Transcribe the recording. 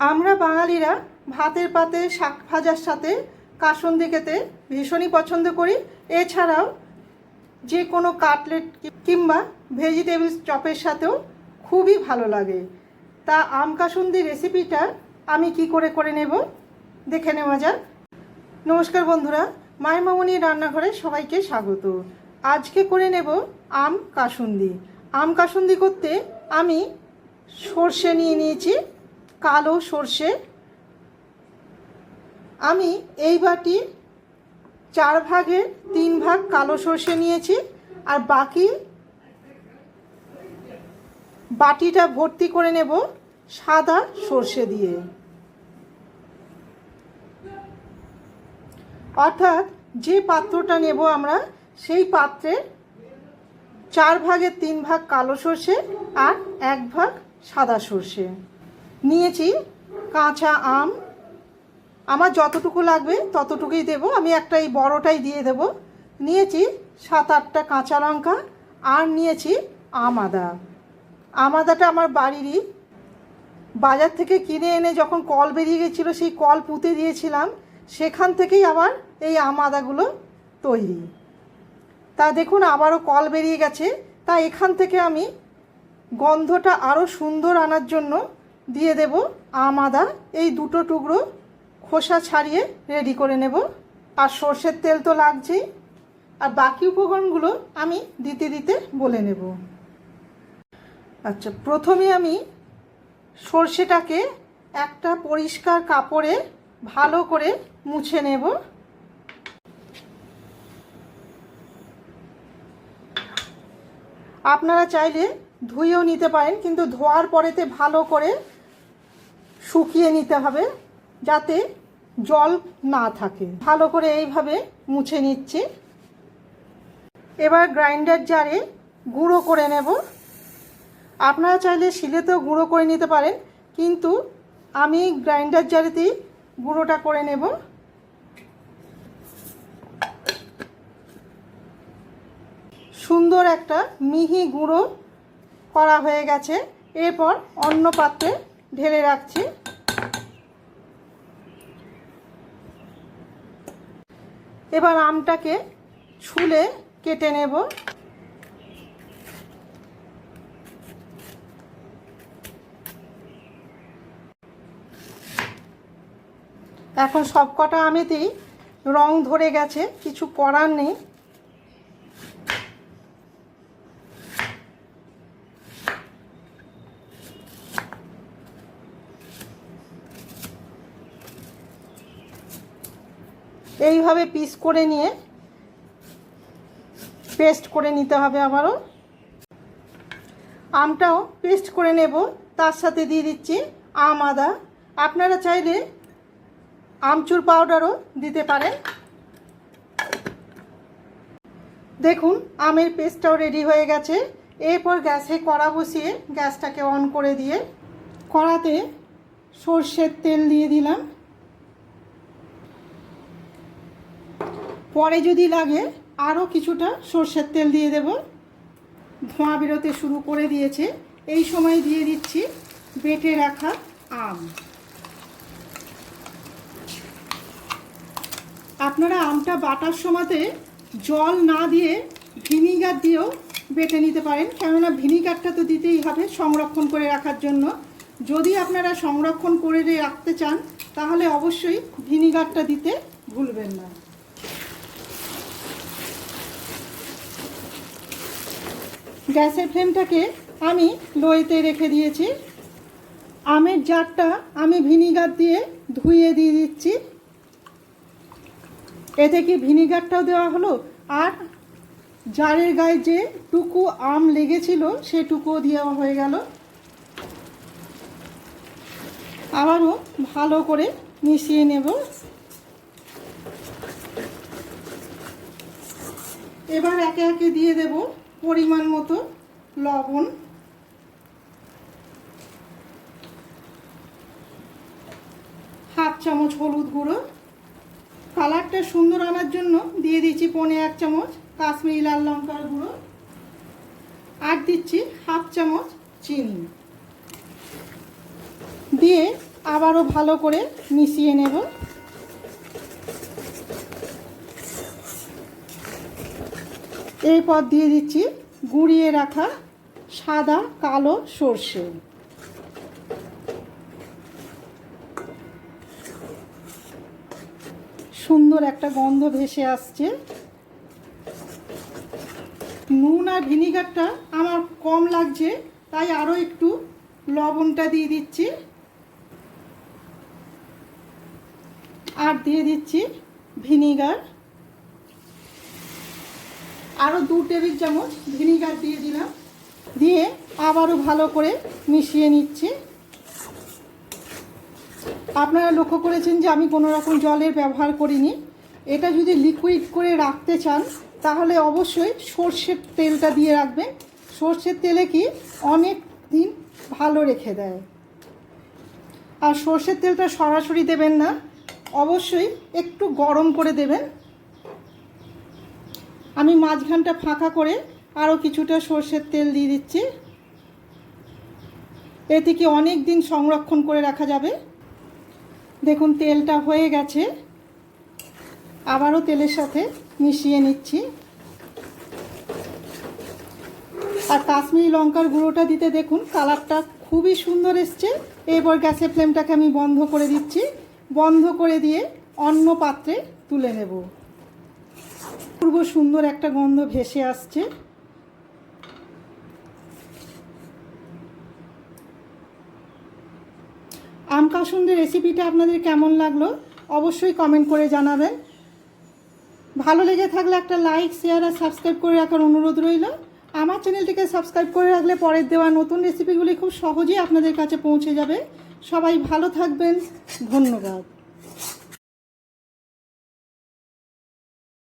আমরা বাঙালিরা ভাতের পাতে, শাক ভাজার সাথে কাসন্দি খেতে ভীষণই পছন্দ করি। এছাড়াও যে কোনো কাটলেট কিংবা ভেজিটেবলস চপের সাথেও খুবই ভালো লাগে। তা আম কাসুন্দি রেসিপিটা আমি কি করে করে নেব? দেখে নেওয়া যাক। নমস্কার বন্ধুরা মায়ের মামনির রান্নাঘরে সবাইকে স্বাগত। আজকে করে নেব আম কাসুন্দি। আম কাসুন্দি করতে আমি সর্ষে নিয়ে নিয়েছি কালো সর্ষে। আমি এই বাটি চার ভাগের তিন ভাগ কালো সর্ষে নিয়েছি আর বাকি বাটিটা ভর্তি করে নেব সাদা সর্ষে দিয়ে। অর্থাৎ যে পাত্রটা নেব আমরা সেই পাত্রে চার ভাগের তিন ভাগ কালো সর্ষে আর এক ভাগ সাদা সর্ষে। নিয়েছি, কাঁচা আম। আমার যতটুকু লাগবে ততটুকুই দেব। আমি একটা এই বড়টাই দিয়ে দেব। নিয়েছি সাত আটটা কাঁচা লঙ্কা আর নিয়েছি আম আদা আম আদাটা আমার বাড়িরই। বাজার থেকে কিনে এনে যখন কল বেরিয়ে গেছিল, সেই কল পুঁতে দিয়েছিলাম, সেখান থেকেই আবার এই আম আদাগুলো তৈরি। তা দেখুন, আবারও কল বেরিয়ে গেছে। তা এখান থেকে আমি গন্ধটা আরও সুন্দর আনার জন্য দিয়ে দেব আম আদা এই দুটো টুকরো খোসা ছাড়িয়ে রেডি করে নেব। আর সর্ষের তেল তো লাগছেই। আর বাকি উপকরণগুলো আমি দিতে দিতে বলে নেব। আচ্ছা প্রথমে আমি সর্ষেটাকে একটা পরিষ্কার কাপড়ে ভালো করে মুছে নেব। আপনারা চাইলে ধুয়েও নিতে পারেন, কিন্তু ধোয়ার পরেতে ভালো করে শুকিয়ে নিতে হবে যাতে জল না থাকে। ভালো করে এইভাবে মুছে নিচ্ছি। এবার গ্রাইন্ডার জারে গুঁড়ো করে নেব। আপনারা চাইলে শিলেতেও গুঁড়ো করে নিতে পারেন, কিন্তু আমি গ্রাইন্ডার জারেতেই গুঁড়োটা করে নেব। সুন্দর একটা মিহি গুঁড়ো করা হয়ে গেছে। এরপর অন্য পাত্রে ঢেলে রাখছি। এবার আমটাকে ছুলে কেটে নেব। এখন সব কটা আমেতেই রং ধরে গেছে, কিছু করার নেই। এইভাবে পিস করে নিয়ে পেস্ট করে নিতে হবে আবারও। আমটাও পেস্ট করে নেব, তার সাথে দিয়ে দিচ্ছি আম আদা। আপনারা চাইলে আমচুর পাউডারও দিতে পারেন। দেখুন, আমের পেস্টটাও রেডি হয়ে গেছে। এরপর গ্যাসে কড়া বসিয়ে গ্যাসটাকে অন করে দিয়ে কড়াতে সর্ষের তেল দিয়ে দিলাম। পরে যদি লাগে আরও কিছুটা সর্ষের তেল দিয়ে দেব। ধোঁয়া বেরোতে শুরু করে দিয়েছে। এই সময় দিয়ে দিচ্ছি বেটে রাখা আম। আপনারা আমটা বাটার সময়তে জল না দিয়ে ভিনিগার দিয়েও বেটে নিতে পারেন। কেননা ভিনিগারটা তো দিতেই হবে সংরক্ষণ করে রাখার জন্য। যদি আপনারা সংরক্ষণ করে রাখতে চান, তাহলে অবশ্যই ভিনিগারটা দিতে ভুলবেন না। গ্যাসের ফ্লেমটাকে আমি লোয়েতে রেখে দিয়েছি। আমের জারটা আমি ভিনিগার দিয়ে ধুয়ে দিয়ে দিচ্ছি। এতে কি ভিনিগারটাও দেওয়া হলো? আর জারের গায়ে যে টুকু আম লেগেছিল, সেটুকুও দেওয়া হয়ে গেল। আবারও ভালো করে মিশিয়ে নেব। এবার একে একে দিয়ে দেব। পরিমাণ মতো লবণ। হাফ চামচ হলুদ গুঁড়ো। কালারটা সুন্দর আনার জন্য দিয়ে দিচ্ছি পনে এক চামচ কাশ্মীরি লাল লঙ্কার গুঁড়ো। আর দিচ্ছি হাফ চামচ চিনি। দিয়ে আবারও ভালো করে মিশিয়ে নেব। এরপর দিয়ে দিচ্ছি গুঁড়িয়ে রাখা সাদা, কালো সর্ষে। সুন্দর একটা গন্ধ ভেসে আসছে। নুন আর ভিনিগারটা আমার কম লাগছে, তাই আরও একটু লবণটা দিয়ে দিচ্ছি। আর দিয়ে দিচ্ছি ভিনিগার। আরও দু টেবিল চামচ ভিনিগার দিয়ে দিলাম। দিয়ে আবারও ভালো করে মিশিয়ে নিচ্ছি। আপনারা লক্ষ্য করেছেন যে আমি কোনো রকম জলের ব্যবহার করিনি। এটা যদি লিকুইড করে রাখতে চান, তাহলে অবশ্যই সর্ষের তেলটা দিয়ে রাখবেন। সর্ষের তেলে কি অনেক দিন ভালো রেখে দেয়। আর সর্ষের তেলটা সরাসরি দেবেন না, অবশ্যই একটু গরম করে দেবেন। আমি মাঝখানটা ফাঁকা করে আরও কিছুটা সর্ষের তেল দিয়ে দিচ্ছি। এ থেকে অনেক দিন সংরক্ষণ করে রাখা যাবে। দেখুন, তেলটা হয়ে গেছে। আবারও তেলের সাথে মিশিয়ে নিচ্ছি। আর কাশ্মীরি লঙ্কার গুঁড়োটা দিতে দেখুন, কালারটা খুবই সুন্দর এসছে। এরপর গ্যাসের ফ্লেমটাকে আমি বন্ধ করে দিচ্ছি। বন্ধ করে দিয়ে অন্য পাত্রে তুলে নেব। পূর্ব সুন্দর একটা গন্ধ ভেসে আসছে। আম কাসুন্দের রেসিপিটা আপনাদের কেমন লাগল অবশ্যই কমেন্ট করে জানাবেন। ভালো লেগে থাকলে একটা লাইক শেয়ার আর সাবস্ক্রাইব করে রাখার অনুরোধ রইল। আমার চ্যানেলটিকে সাবস্ক্রাইব করে রাখলে পরের দেওয়া নতুন রেসিপিগুলি খুব সহজেই আপনাদের কাছে পৌঁছে যাবে। সবাই ভালো থাকবেন। ধন্যবাদ।